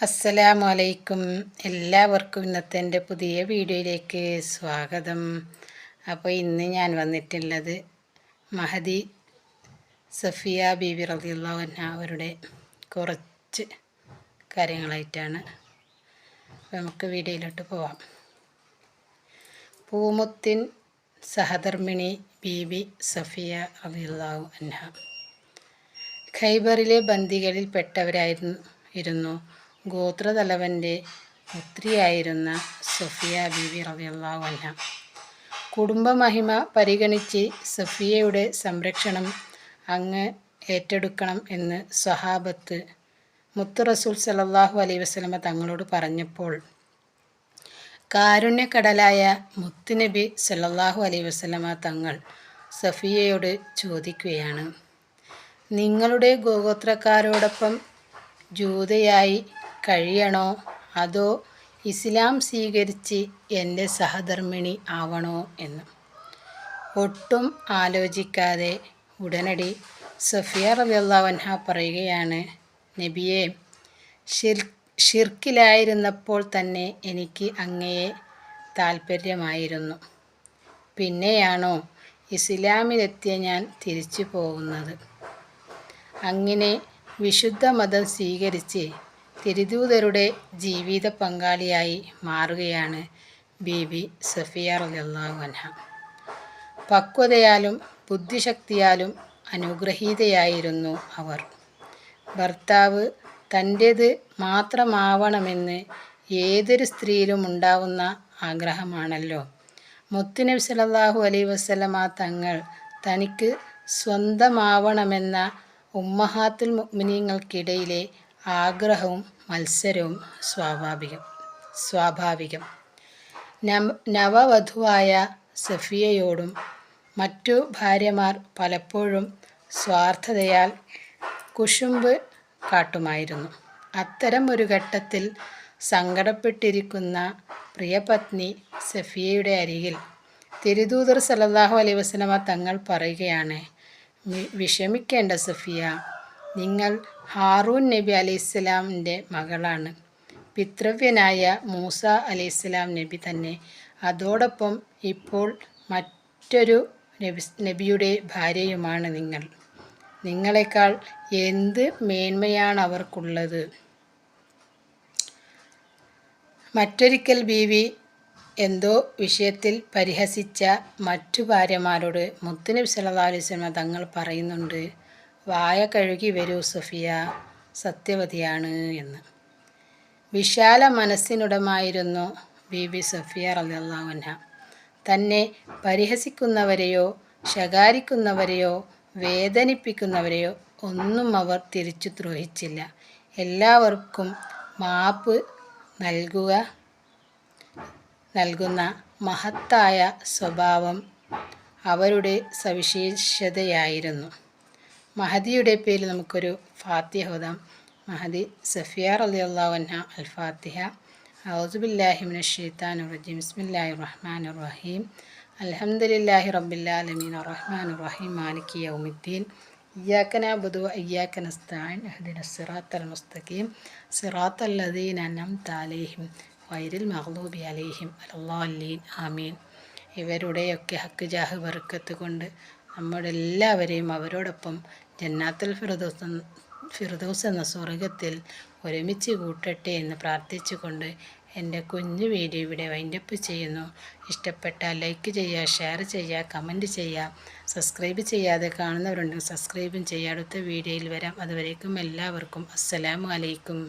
അസ്സലാമു അലൈക്കും എല്ലാവർക്കും ഇന്നത്തെ എന്റെ പുതിയ വീഡിയോയിലേക്ക് സ്വാഗതം. അപ്പോൾ ഇന്ന് ഞാൻ വന്നിട്ടുള്ളത് മഹദി സഫിയ ബീബി റളിയല്ലാഹു അവരുടെ കുറച്ച് കാര്യങ്ങളായിട്ടാണ്. നമുക്ക് വീഡിയോയിലോട്ട് പോവാം. പൂമുത്തിൻ സഹധർമ്മിണി ബീബി സഫിയ അബിയുള്ള അൻഹ. ഖൈബറിലെ ബന്ദികളിൽ പെട്ടവരായിരുന്നു ഇരുന്നു. ഗോത്രതലവന്റെ പുത്രിയായിരുന്ന സഫിയ ബീവി റളിയല്ലാഹു അൻഹ. കുടുംബമഹിമ പരിഗണിച്ച് സഫിയയുടെ സംരക്ഷണം അങ്ങ് ഏറ്റെടുക്കണം എന്ന് സ്വഹാബത്ത് മുത്തു റസൂൽ സലല്ലാഹു അലൈ വസ്ലമ തങ്ങളോട് പറഞ്ഞപ്പോൾ കാരുണ്യക്കടലായ മുത്തുനബി സല്ലല്ലാഹു അലൈ വസ്ലമ തങ്ങൾ സഫിയയോട് ചോദിക്കുകയാണ് നിങ്ങളുടെ ഗോഗോത്രക്കാരോടൊപ്പം ജൂതയായി കഴിയണോ? അതോ ഇസ്ലാം സ്വീകരിച്ച് എന്റെ സഹധർമ്മിണി ആവണോ എന്ന്. ഒട്ടും ആലോചിക്കാതെ ഉടനടി സഫിയ റബിയുള്ളവൻഹ പറയുകയാണ് നബിയെ ഷിർ ഷിർക്കിലായിരുന്നപ്പോൾ തന്നെ എനിക്ക് അങ്ങയെ താല്പര്യമായിരുന്നു പിന്നെയാണോ ഇസ്ലാമിലെത്തിയ ഞാൻ തിരിച്ചു പോകുന്നത്. അങ്ങനെ വിശുദ്ധ മതം സ്വീകരിച്ച് തിരുദൂതരുടെ ജീവിത പങ്കാളിയായി മാറുകയാണ് ബീബി സഫിയ റളിയല്ലാഹു അൻഹ. പക്വതയാലും ബുദ്ധിശക്തിയാലും അനുഗ്രഹീതയായിരുന്നു അവർ. ഭർത്താവ് തന്റേത് മാത്രമാവണമെന്ന് ഏതൊരു സ്ത്രീയിലും ഉണ്ടാവുന്ന ആഗ്രഹമാണല്ലോ. മുത്തുനബി സല്ലല്ലാഹു അലൈഹി വസല്ലമ തങ്ങൾ തനിക്ക് സ്വന്തമാവണമെന്ന ഉമ്മഹാത്തുൽ മുഅ്മിനീങ്ങൾക്കിടയിലെ ആഗ്രഹവും മത്സരവും സ്വാഭാവികം. സ്വാഭാവികം. നവവധുവായ സഫിയയോടും മറ്റു ഭാര്യമാർ പലപ്പോഴും സ്വാർത്ഥതയാൽ കുശുമ്പ് കാട്ടുമായിരുന്നു. അത്തരം ഒരു ഘട്ടത്തിൽ സങ്കടപ്പെട്ടിരിക്കുന്ന പ്രിയപത്നി സഫിയയുടെ അരികിൽ തിരുദൂതർ സലല്ലാഹു അലൈവസലമ തങ്ങൾ പറയുകയാണ് വിഷമിക്കേണ്ട സഫിയ നിങ്ങൾ ഹാറൂൻ നബി അലൈഹിസ്സലാമിന്റെ മകളാണ്. പിതൃവ്യനായ മൂസ അലൈഹിസ്സലാം നബി തന്നെ. അതോടൊപ്പം ഇപ്പോൾ മറ്റൊരു നബി നബിയുടെ ഭാര്യയുമാണ് നിങ്ങൾ. നിങ്ങളെക്കാൾ എന്ത് മേന്മയാണ് അവർക്കുള്ളത്? മറ്റൊരിക്കൽ ബീവി എന്തോ വിഷയത്തിൽ പരിഹസിച്ച മറ്റു ഭാര്യമാരോട് മുത്തുനബി സല്ലാ അലൈഹി സ്വലമ തങ്ങൾ പറയുന്നുണ്ട്. വായ കഴുകി വരൂ സഫിയ. സത്യവതിയാണ് എന്ന്. വിശാല മനസ്സിനുടമായിരുന്നു ബീബി സഫിയ റലിയല്ലാവൻഹ തന്നെ പരിഹസിക്കുന്നവരെയോ ശകാരിക്കുന്നവരെയോ വേദനിപ്പിക്കുന്നവരെയോ ഒന്നും അവർ തിരിച്ചു ദ്രോഹിച്ചില്ല എല്ലാവർക്കും മാപ്പ് നൽകുക നൽകുന്ന മഹത്തായ സ്വഭാവം അവരുടെ സവിശേഷതയായിരുന്നു. മഹദിയുടെ പേരിൽ നമുക്കൊരു ഫാത്തിഹ ഓതാം. മഹദി സഫിയ അലി അള്ളാഹുന്ന അൽ ഫാത്തിഹ ഔസുബില്ലാഹിമിൻ ഷെയ്ത്താൻ റജീം. ബിസ്മില്ലാഹി റഹ്മാൻ റഹീം. അലഹമുല്ലാഹി റബ്ബില്ലാലമീൻ റഹ്മാൻ റഹീം. മാലിക് യൗമുദ്ദീൻ. ഇയാക്കന ബുധു വ സിറാത്ത് സിറാത്തൽ മുസ്തഖീം. സിറാത്ത് അല്ലദീൻ അൻഅംത അലൈഹിം. വൈരിൽ മഗ്ലൂബി അലൈഹിം. അലല്ലാഹീൻ ആമീൻ. ഇവരുടെയൊക്കെ ഹക്ക് ജാഹ് ബർക്കത്ത് കൊണ്ട് നമ്മുടെ എല്ലാവരെയും അവരോടൊപ്പം ജന്നാത്തുൽ ഫിറദോസ് ഫിറദോസ് എന്ന സ്വർഗത്തിൽ ഒരുമിച്ച് കൂട്ടട്ടെ എന്ന് പ്രാർത്ഥിച്ചുകൊണ്ട് എന്റെ കുഞ്ഞു വീഡിയോ ഇവിടെ വൈൻഡപ്പ് ചെയ്യുന്നു. ഇഷ്ടപ്പെട്ടാൽ ലൈക്ക് ചെയ്യുക ഷെയർ ചെയ്യുക കമന്റ് ചെയ്യുക. സബ്സ്ക്രൈബ് ചെയ്യാതെ കാണുന്നവരുണ്ടെങ്കിൽ സബ്സ്ക്രൈബും ചെയ്യുക അടുത്ത വീഡിയോയിൽ വരാം. അതുവരേക്കും എല്ലാവർക്കും അസ്സലാമു അലൈക്കും.